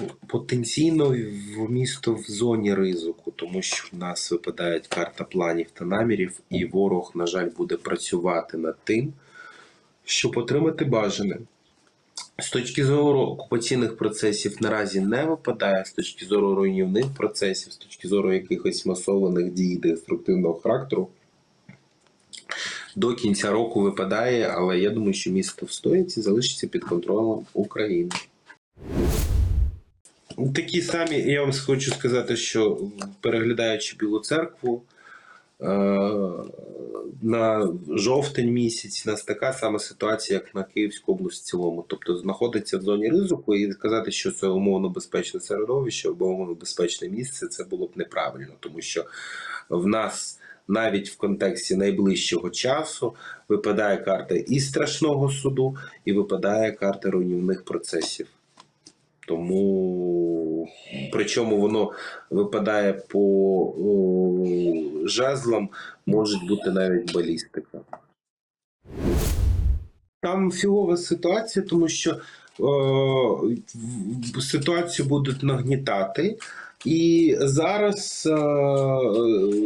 Ну, потенційно в місто в зоні ризику, тому що в нас випадає карта планів та намірів, і ворог, на жаль, буде працювати над тим, щоб отримати бажане. З точки зору окупаційних процесів наразі не випадає, з точки зору руйнівних процесів, з точки зору якихось масованих дій деструктивного характеру. До кінця року випадає, але я думаю, що місто встоїть і залишиться під контролем України. Такі самі, я вам хочу сказати, що переглядаючи Білу церкву е, на жовтень місяць, у нас така сама ситуація, як на Київську область в цілому. Тобто знаходиться в зоні ризику і сказати, що це умовно безпечне середовище або умовно безпечне місце, це було б неправильно, тому що в нас. Навіть в контексті найближчого часу випадає карта і страшного суду, і випадає карта руйнівних процесів. Тому причому воно випадає по жезлам, може бути навіть балістика. Там фігова ситуація, тому що о, ситуацію будуть нагнітати. І зараз е,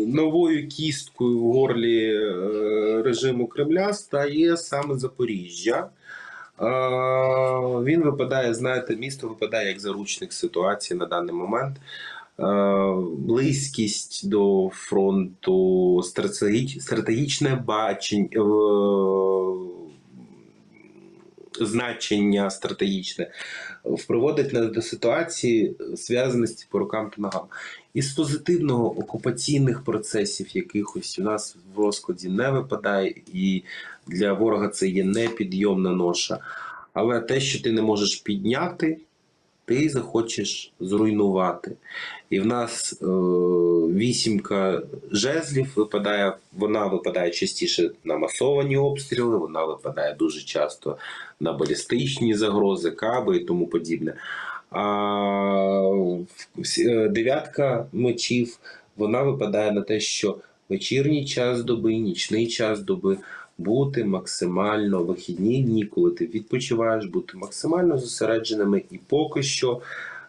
новою кісткою в горлі е, режиму Кремля стає саме Запоріжжя. Е, Він випадає, знаєте, місто випадає як заручник ситуації на даний момент. Е, Близькість до фронту, стратегічне бачення, е, значення стратегічне впроводить нас до ситуації зв'язаності по рукам та ногам. Із позитивного окупаційних процесів якихось у нас в розкладі не випадає, і для ворога це є непідйомна ноша. Але те, що ти не можеш підняти, ти захочеш зруйнувати. І в нас е, вісімка жезлів випадає, вона випадає частіше на масовані обстріли, вона випадає дуже часто на балістичні загрози, каби і тому подібне. А е, дев'ятка мечів вона випадає на те, що вечірній час доби, нічний час доби бути максимально вихідні дні, коли ти відпочиваєш, бути максимально зосередженими. І поки що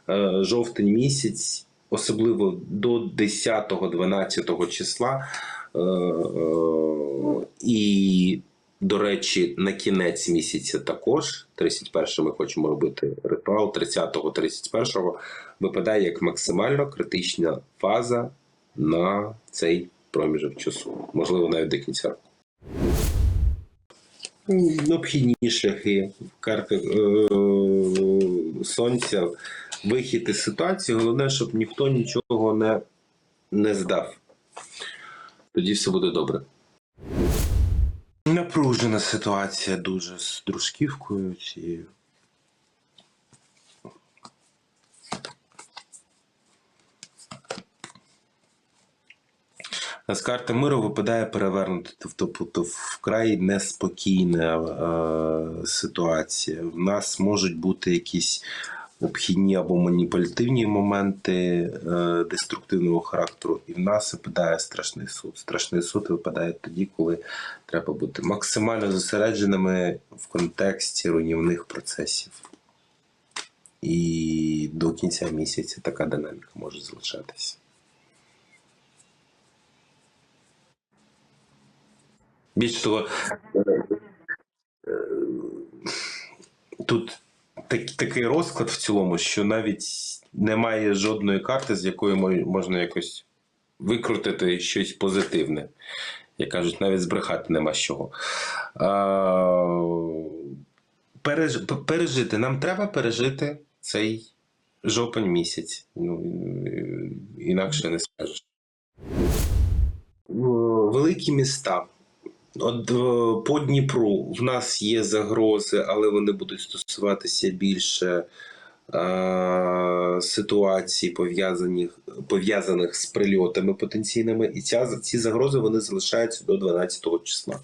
е, жовтень місяць, особливо до 10-12 числа. е, е, І, до речі, на кінець місяця також, 31 ми хочемо робити ритуал, 30-31 випадає як максимально критична фаза на цей проміжок часу, можливо, навіть до кінця року. Необхідні шляхи карти е, сонця, вихід із ситуації. Головне, щоб ніхто нічого не, не здав. Тоді все буде добре. Напружена ситуація дуже з дружківкою цією. А З карти миру випадає перевернути, тобто вкрай неспокійна е, ситуація. В нас можуть бути якісь обхідні або маніпулятивні моменти е, деструктивного характеру, і в нас випадає страшний суд. Страшний суд випадає тоді, коли треба бути максимально зосередженими в контексті руйнівних процесів. І до кінця місяця така динаміка може залишатися. Більше того, е, е, тут так, такий розклад в цілому, що навіть немає жодної карти, з якої можна якось викрутити щось позитивне. Як кажуть, навіть збрехати нема з чого. Переж, пережити. Нам треба пережити цей жовтень місяць. Ну, інакше не скажеш. Великі міста. Е, по Дніпру в нас є загрози, але вони будуть стосуватися більше е, ситуацій, пов'язаних, пов'язаних з прильотами потенційними. І ця, ці загрози вони залишаються до 12 числа.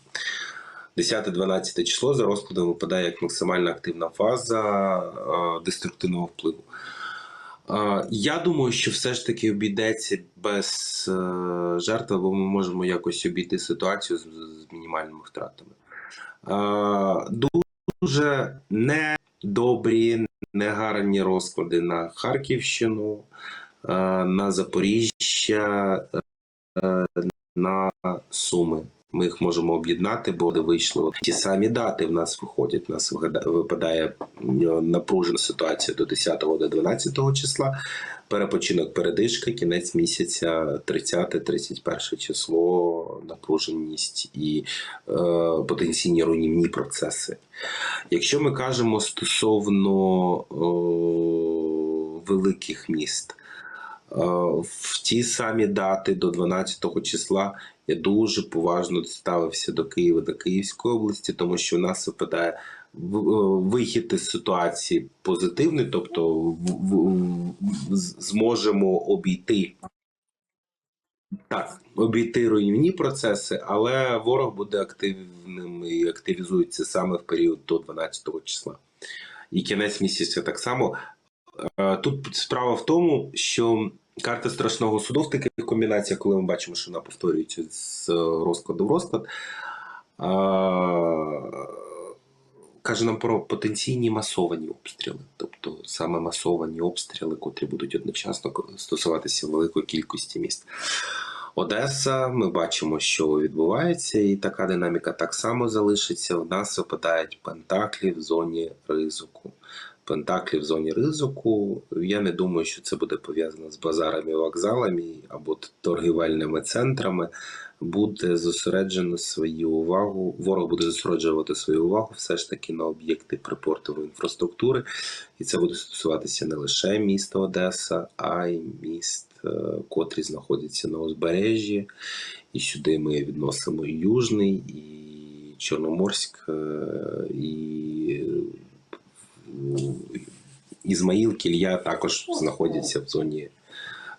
10-12 число за розкладом випадає як максимально активна фаза е, деструктивного впливу. Я думаю, що все ж таки обійдеться без е, жертв, бо ми можемо якось обійти ситуацію з, з мінімальними втратами. Дуже не добрі, негарні розклади на Харківщину, е, на Запоріжжя, е, на Суми. Ми їх можемо об'єднати, бо вийшли ті самі дати в нас виходять. У нас випадає напружена ситуація до 10 до 12 числа. Перепочинок передишка, кінець місяця, 30-31 число, напруженість і е, потенційні руйнівні процеси. Якщо ми кажемо стосовно е, великих міст, е, в ті самі дати до 12 числа я дуже поважно ставився до Києва, до Київської області, тому що в нас випадає е, вихід із ситуації позитивний, тобто зможемо обійти. Так, обійти руйнівні процеси, але ворог буде активним і активізується саме в період до 12 числа. І кінець місяця так само. Е, Тут справа в тому, що карта страшного суду в таких комбінаціях, коли ми бачимо, що вона повторюється з розкладу в розклад, е, каже нам про потенційні масовані обстріли, тобто саме масовані обстріли, котрі будуть одночасно стосуватися великої кількості міст. Одеса, ми бачимо, що відбувається, і така динаміка так само залишиться. У нас випадають пентаклі в зоні ризику. Пентаклі в зоні ризику. Я не думаю, що це буде пов'язано з базарами, вокзалами або торгівельними центрами. Буде зосереджено свою увагу. Ворог буде зосереджувати свою увагу все ж таки на об'єкти припортової інфраструктури, і це буде стосуватися не лише міста Одеса, а й міст, е, котрі знаходяться на узбережжі. І сюди ми відносимо і Южний, і Чорноморськ, е, і Ізмаїл, Кілья також знаходяться в зоні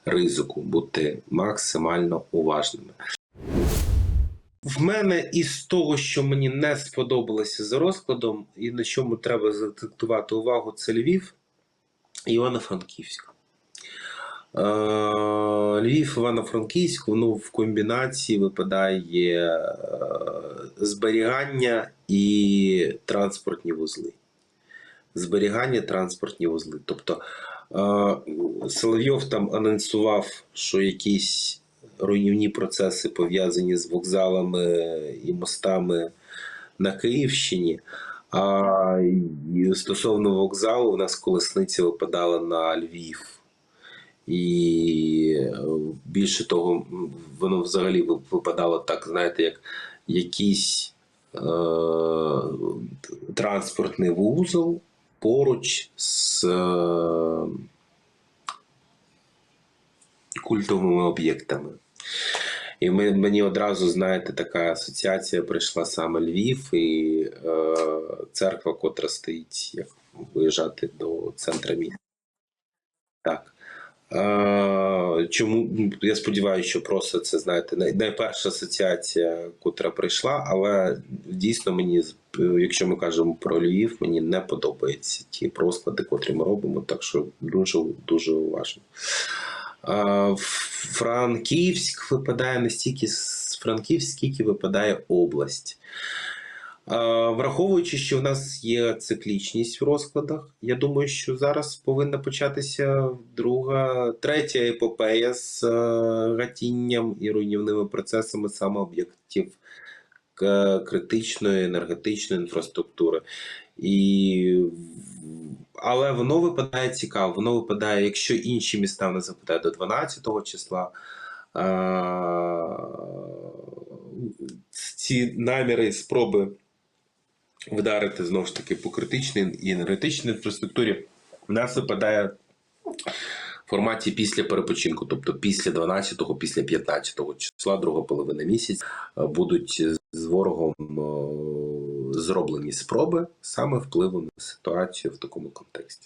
ризику, бути максимально уважними. В мене із того, що мені не сподобалося за розкладом, і на чому треба заактувати увагу, це Львів і Івано-Франківськ. Е, Львів, Івано-Франківськ, воно в комбінації випадає е, зберігання і транспортні вузли. Зберігання транспортні вузли. Тобто е, Соловйов там анонсував, що якісь руйнівні процеси пов'язані з вокзалами і мостами на Київщині. А стосовно вокзалу, у нас колесниця випадала на Львів. І більше того, воно взагалі випадало так, знаєте, як якийсь е- транспортний вузол поруч з е- культовими об'єктами. І мені одразу, знаєте, така асоціація прийшла саме Львів і е, церква, котра стоїть, як виїжджати до центра міста. Так. Чому я сподіваюся, що просто це знаєте най- найперша асоціація, котра прийшла, але дійсно мені, якщо ми кажемо про Львів, мені не подобаються ті розклади, котрі ми робимо, так що дуже дуже уважно. Франківськ випадає не стільки з Франківськ, скільки випадає область. Враховуючи, що в нас є циклічність в розкладах, я думаю, що зараз повинна початися друга, третя епопея з е, гатінням і руйнівними процесами саме об'єктів критичної енергетичної інфраструктури. І... Але воно випадає цікаво. Воно випадає, якщо інші міста нас випадають до 12 числа. е, Ці наміри, спроби вдарити знову ж таки по критичній і енергетичній інфраструктурі, в нас випадає в форматі після перепочинку, тобто після 12-го, після 15-го числа, друга половина місяця, е, будуть з ворогом е, зроблені спроби саме впливу на ситуацію в такому контексті.